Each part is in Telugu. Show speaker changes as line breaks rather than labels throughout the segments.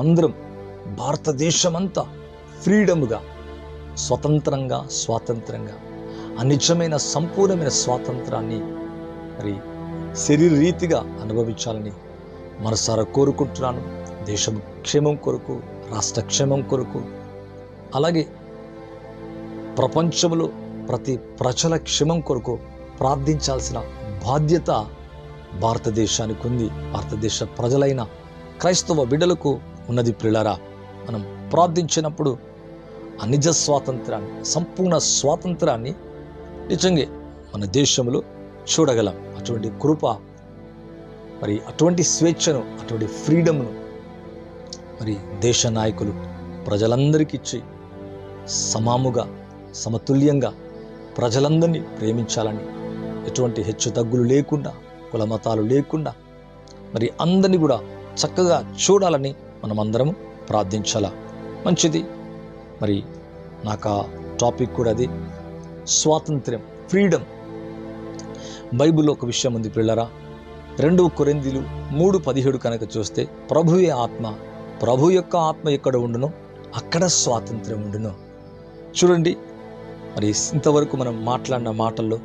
అందరం భారతదేశమంతా ఫ్రీడమ్గా స్వతంత్రంగా స్వాతంత్రంగా అనిజమైన సంపూర్ణమైన స్వాతంత్రాన్ని మరి శరీర రీతిగా అనుభవించాలని మనసారా కోరుకుంటున్నాను. దేశం క్షేమం కొరకు రాష్ట్ర క్షేమం కొరకు అలాగే ప్రపంచంలో ప్రతి ప్రజల క్షేమం కొరకు ప్రార్థించాల్సిన బాధ్యత భారతదేశానికి ఉంది భారతదేశ ప్రజలైన క్రైస్తవ బిడ్డలకు ఉన్నది ప్రిలరా మనం ప్రార్థించినప్పుడు ఆ నిజ స్వాతంత్రాన్ని సంపూర్ణ స్వాతంత్రాన్ని నిజంగా మన దేశంలో చూడగలం. అటువంటి కృప మరి అటువంటి స్వేచ్ఛను అటువంటి ఫ్రీడమ్ను మరి దేశ నాయకులు ప్రజలందరికీ ఇచ్చి సమాముగా సమతుల్యంగా ప్రజలందరినీ ప్రేమించాలని ఎటువంటి హెచ్చు తగ్గులు లేకుండా కుల మతాలు లేకుండా మరి అందరినీ కూడా చక్కగా చూడాలని మనమందరం ప్రార్థించాలా? మంచిది. మరి నాకు ఆ టాపిక్ కూడా అది. స్వాతంత్ర్యం ఫ్రీడమ్. బైబిల్లో ఒక విషయం ఉంది పిల్లరా. రెండవ కొరిందీలు మూడు పదిహేడు కనుక చూస్తే ప్రభువే ఆత్మ ప్రభు యొక్క ఆత్మ ఎక్కడ ఉండునో? అక్కడ స్వాతంత్ర్యం ఉండును. చూడండి మరి ఇంతవరకు మనం మాట్లాడిన మాటల్లో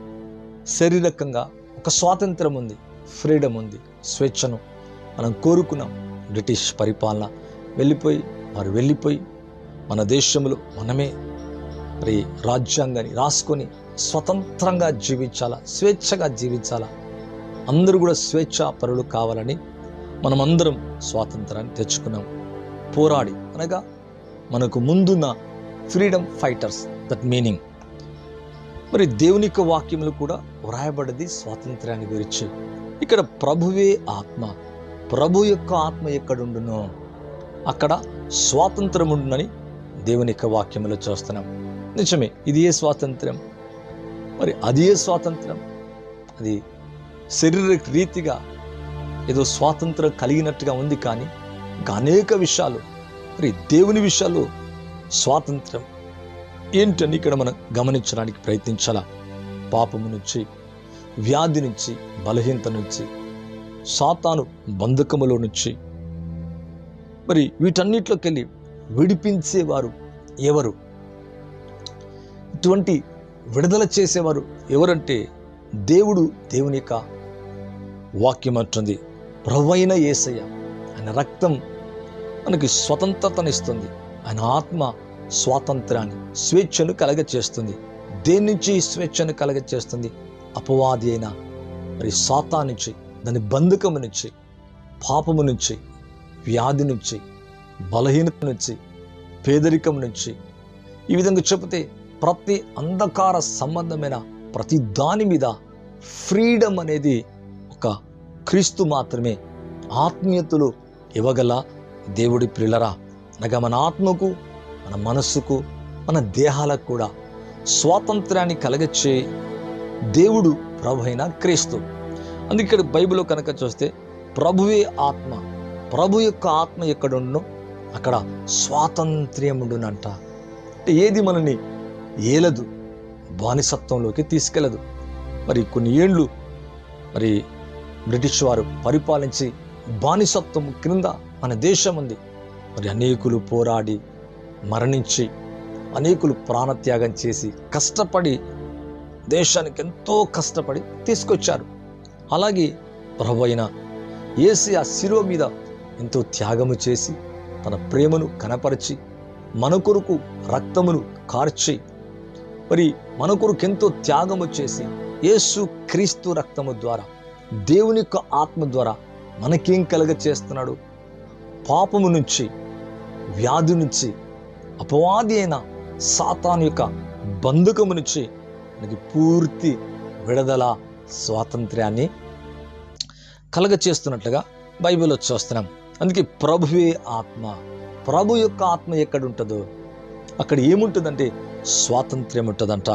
శారీరకంగా ఒక స్వాతంత్రం ఉంది ఫ్రీడమ్ ఉంది స్వేచ్ఛను మనం కోరుకున్నాం. బ్రిటిష్ పరిపాలన వెళ్ళిపోయి వారు వెళ్ళిపోయి మన దేశంలో మనమే మరి రాజ్యాంగాన్ని రాసుకొని స్వతంత్రంగా జీవించాలా స్వేచ్ఛగా జీవించాలా? అందరూ కూడా స్వేచ్ఛా పరులు కావాలని మనమందరం స్వాతంత్రాన్ని తెచ్చుకున్నాం. పోరాడి అనగా మనకు ముందున్న ఫ్రీడమ్ ఫైటర్స్ దట్ మీనింగ్. మరి దేవునిక వాక్యములు కూడా వ్రాయబడ్డది స్వాతంత్ర్యాన్ని గురించి. ఇక్కడ ప్రభువే ఆత్మ. ప్రభు యొక్క ఆత్మ ఎక్కడుండును అక్కడ స్వాతంత్రం ఉండునని దేవుని యొక్క వాక్యములో చూస్తున్నాం. నిజమే ఇది ఏ స్వాతంత్ర్యం మరి అది ఏ స్వాతంత్రం? అది శరీర రీతిగా ఏదో స్వాతంత్రం కలిగినట్టుగా ఉంది కానీ ఇంకా అనేక విషయాలు మరి దేవుని విషయాలు స్వాతంత్రం. ఏంటని ఇక్కడ మనం గమనించడానికి ప్రయత్నించాలా? పాపము నుంచి వ్యాధి నుంచి బలహీనత నుంచి సాతాను బంధకములో నుంచి. మరి వీటన్నిటిలోకి వెళ్ళి విడిపించేవారు ఎవరు? ఇటువంటి విడుదల చేసేవారు ఎవరంటే దేవుడు దేవుని యొక్క వాక్యం అంటుంది. ప్రవైన ఏసయ్య ఆయన రక్తం మనకి స్వతంత్రతనిస్తుంది ఆయన ఆత్మ స్వాతంత్రాన్ని స్వేచ్ఛను కలగచేస్తుంది దేని నుంచి స్వేచ్ఛను కలగచేస్తుంది అపవాది అయిన మరి సాతా నుంచి. దాని బంధకము నుంచి పాపము నుంచి వ్యాధి నుంచి బలహీనత నుంచి పేదరికం నుంచి ఈ విధంగా చెబితే ప్రతి అంధకార సంబంధమైన ప్రతి దాని మీద ఫ్రీడమ్ అనేది ఒక క్రీస్తు మాత్రమే ఆత్మీయతలు ఇవ్వగల దేవుడి ప్రిలరా అనగా మన ఆత్మకు మన మనస్సుకు మన దేహాలకు కూడా స్వాతంత్రాన్ని కలగచ్చే దేవుడు ప్రభు అయిన క్రీస్తు. అందుకే ఇక్కడ బైబిల్లో కనుక చూస్తే ప్రభువే ఆత్మ ప్రభు యొక్క ఆత్మ ఎక్కడుండో అక్కడ స్వాతంత్ర్యం ఉండునంట అంటే ఏది మనని ఏలదు బానిసత్వంలోకి తీసుకెళ్ళదు. మరి కొన్ని ఏండ్లు మరి బ్రిటిష్ వారు పరిపాలించి బానిసత్వం క్రింద మన దేశం ఉంది. మరి అనేకులు పోరాడి మరణించి అనేకులు ప్రాణత్యాగం చేసి కష్టపడి దేశానికి ఎంతో కష్టపడి తీసుకొచ్చారు. అలాగే ప్రభు అయిన ఏసి ఆ శిలువ మీద ఎంతో త్యాగము చేసి తన ప్రేమను కనపరిచి మన కొరకు రక్తమును కార్చి మరి మన కొరకు ఎంతో త్యాగము చేసి యేసు క్రీస్తు రక్తము ద్వారా దేవుని యొక్క ఆత్మ ద్వారా మనకేం కలగ చేస్తున్నాడు? పాపము నుంచి వ్యాధి నుంచి అపవాది అయిన సాతాను యొక్క బంధకము నుంచి మనకి పూర్తి విడుదల స్వాతంత్ర్యాన్ని కలగచేస్తున్నట్లుగా బైబిల్లో చూస్తున్నాం. అందుకే ప్రభువే ఆత్మ. ప్రభు యొక్క ఆత్మ ఎక్కడ ఉంటుందో అక్కడ ఏముంటుందంటే స్వాతంత్ర్యం ఉంటుందంట